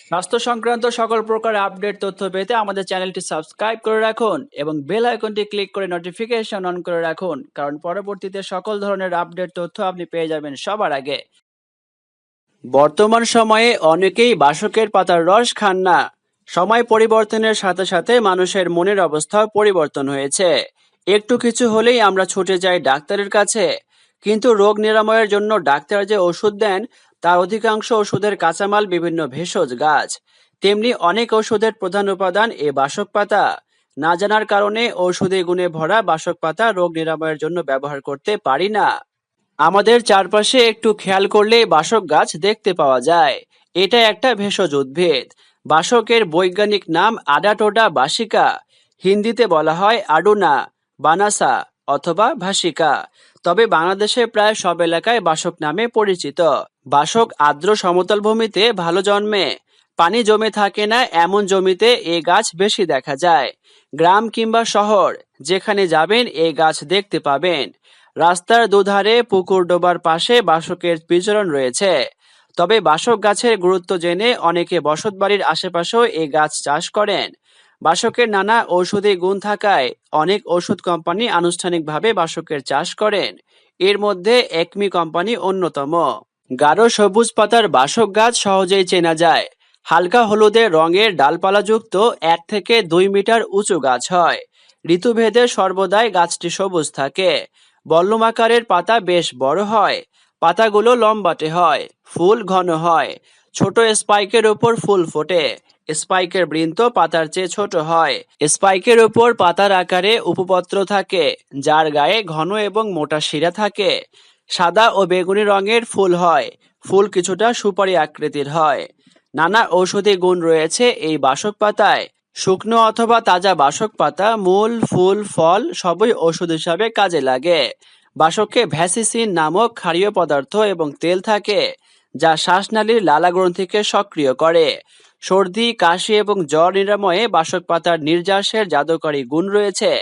স্বাস্থ্য সংক্রান্ত সকল প্রকার আপডেট তথ্য পেতে আমাদের চ্যানেলটি সাবস্ক্রাইব করে রাখুন এবং বেল আইকনটি ক্লিক করে নোটিফিকেশন অন করে রাখুন, কারণ পরবর্তীতে সকল ধরনের আপডেট তথ্য আপনি পেয়ে যাবেন সবার আগে। বর্তমান সময়ে অনেকেই বাসকের পাতার রস খান না। সময় পরিবর্তনের সাথে সাথে মানুষের মনের অবস্থাও পরিবর্তন হয়েছে। একটু কিছু হলেই আমরা ছুটে যাই ডাক্তারের কাছে, কিন্তু রোগ নিরাময়ের জন্য ডাক্তার যে ওষুধ দেন তার অধিকাংশ ওষুধের কাঁচামাল বিভিন্ন ভেষজ, গাছ, তেমনি অনেক ওষুধের প্রধান উপাদান এ বাসক পাতা। না জানার কারণে ঔষধি গুণে ভরা বাসক পাতা রোগ নিরাময়ের জন্য ব্যবহার করতে পারি না। আমাদের চারপাশে একটু খেয়াল করলেই বাসক গাছ দেখতে পাওয়া যায়। এটা একটা ভেষজ উদ্ভিদ। বাসকের বৈজ্ঞানিক নাম আডাটোডা বাসিকা। হিন্দিতে বলা হয় আডুনা, বানাসা অথবা ভাসিকা। তবে বাংলাদেশে প্রায় সব এলাকায় বাসক নামে পরিচিত। বাসক আর্দ্র সমতল ভূমিতে ভালো জন্মে। পানি জমে থাকে না, এমন জমিতে এ গাছ বেশি দেখা যায়। গ্রাম কিংবা শহর, যেখানে যাবেন এই গাছ দেখতে পাবেন। রাস্তার দুধারে পুকুর ডোবার পাশে বাসকের বিচরণ রয়েছে। তবে বাসক গাছের গুরুত্ব জেনে অনেকে বসত বাড়ির আশেপাশেও এ গাছ চাষ করেন। বাসকের নানা ঔষধি গুণ থাকায় অনেক ওষুধ কোম্পানি আনুষ্ঠানিকভাবে বাসকের চাষ করেন। এর মধ্যে একমি কোম্পানি অন্যতম। গাঢ় সবুজ পাতার বাসক গাছ সহজেই চেনা যায়। হালকা হলুদে রঙের ডালপালাযুক্ত এক থেকে দুই মিটার উঁচু গাছ হয়। ঋতুভেদে সর্বদাই গাছটি সবুজ থাকে। বল্লম আকারের পাতা বেশ বড় হয়। পাতাগুলো লম্বাটে হয়, ফুল ঘন হয়। ছোট স্পাইকের উপর ফুল ফোটে। স্পাইকের বৃন্ত পাতার চেয়ে ছোট হয়। স্পাইকের উপর পাতার আকারে উপপত্র থাকে, যার গায়ে ঘন এবং মোটা শিরা থাকে। সাদা ও বেগুনি রঙের ফুল হয়। ফুল কিছুটা সুপারি আকৃতির হয়। নানা ঔষধি গুণ রয়েছে এই বাসক পাতায়। শুকনো অথবা তাজা বাসক পাতা, মূল, ফুল, ফল সবই ওষুধ হিসাবে কাজে লাগে। বাসককে ভ্যাসিসিন নামক ক্ষারীয় পদার্থ এবং তেল থাকে, যা শ্বাসনালীর লালা গ্রন্থিকে সক্রিয় করে। সর্দি, কাশি এবং জ্বর নিরাময়ে বাসক পাতার নির্যাসের জাদুকরী গুণ রয়েছে।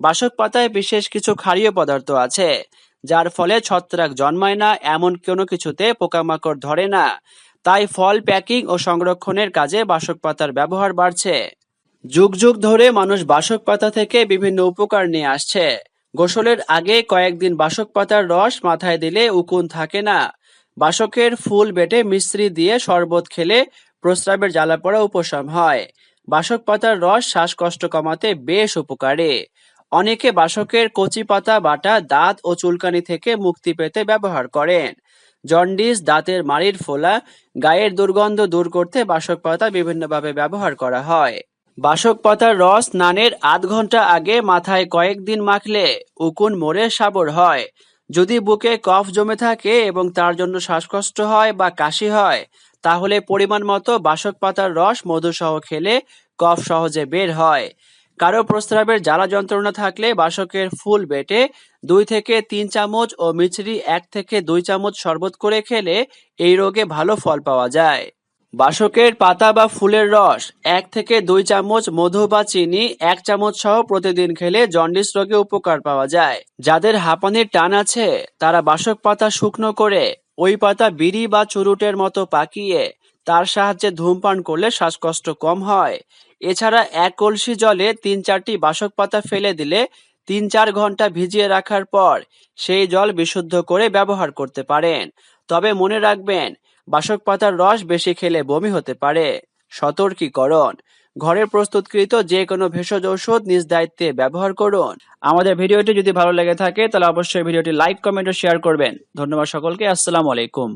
বাসক পাতায় বিশেষ কিছু ক্ষারীয় পদার্থ আছে যার ফলে ছত্রাক জন্মায় না, এমন কোনো কিছুতে পোকামাকড় ধরে না। তাই ফল প্যাকিং ও সংরক্ষণের কাজে বাসক পাতার ব্যবহার বাড়ছে। যুগ যুগ ধরে মানুষ বাসক পাতা থেকে বিভিন্ন উপকার নিয়ে আসছে। গোসলের আগে কয়েকদিন বাসক পাতার রস মাথায় দিলে উকুন থাকে না। বাসকের ফুল বেটে মিশ্রি দিয়ে শরবত খেলে প্রস্রাবের জ্বালা পড়া উপশম হয়। বাসক পাতার রস শ্বাসকষ্ট কমাতে বেশ উপকারী। অনেকে বাসকের কচি পাতা বাটা, দাঁত ও চুলকানি থেকে মুক্তি পেতে ব্যবহার করেন। জন্ডিস, দাঁতের মাড়ির ফোলা, গায়ের দুর্গন্ধ দূর করতে বাসক পাতা বিভিন্নভাবে ব্যবহার করা হয়। বাসক পাতার রস স্নানের আধ ঘণ্টা আগে মাথায় কয়েকদিন মাখলে উকুন মরে সাবর হয়। যদি বুকে কফ জমে থাকে এবং তার জন্য শ্বাসকষ্ট হয় বা কাশি হয়, তাহলে পরিমাণ মতো বাসক পাতার রস মধুসহ খেলে কফ সহজে বের হয়। কারও প্রস্রাবের জ্বালা যন্ত্রণা থাকলে বাসকের ফুল বেটে দুই থেকে তিন চামচ ও মিছরি এক থেকে দুই চামচ শরবত করে খেলে এই রোগে ভালো ফল পাওয়া যায়। বাসকের পাতা বা ফুলের রস এক থেকে দুই চামচ মধু বা চিনি, এক চামচ সহ প্রতিদিন খেলে জন্ডিস রোগে উপকার পাওয়া যায়। যাদের হাঁপানির টান আছে, তারা বাসক পাতা শুকনো করে, ওই পাতা বিড়ি বা চুরুটের মতো পাকিয়ে তার সাহায্যে ধূমপান করলে শ্বাসকষ্ট কম হয়। এছাড়া এক কলসি জলে তিন চারটি বাসক পাতা ফেলে দিলে তিন চার ঘণ্টা ভিজিয়ে রাখার পর সেই জল বিশুদ্ধ করে ব্যবহার করতে পারেন। তবে মনে রাখবেন, বাসক পাতার রস বেশি খেলে বমি হতে পারে। সতর্কীকরণ। ঘরে প্রস্তুতকৃত যে কোনো ভেষজ ঔষধ নিজ দায়িত্বে ব্যবহার করুন। আমাদের ভিডিওটি যদি ভালো লেগে থাকে, তাহলে অবশ্যই ভিডিওটি লাইক, কমেন্ট ও শেয়ার করবেন। ধন্যবাদ সকলকে, আসসালামু আলাইকুম।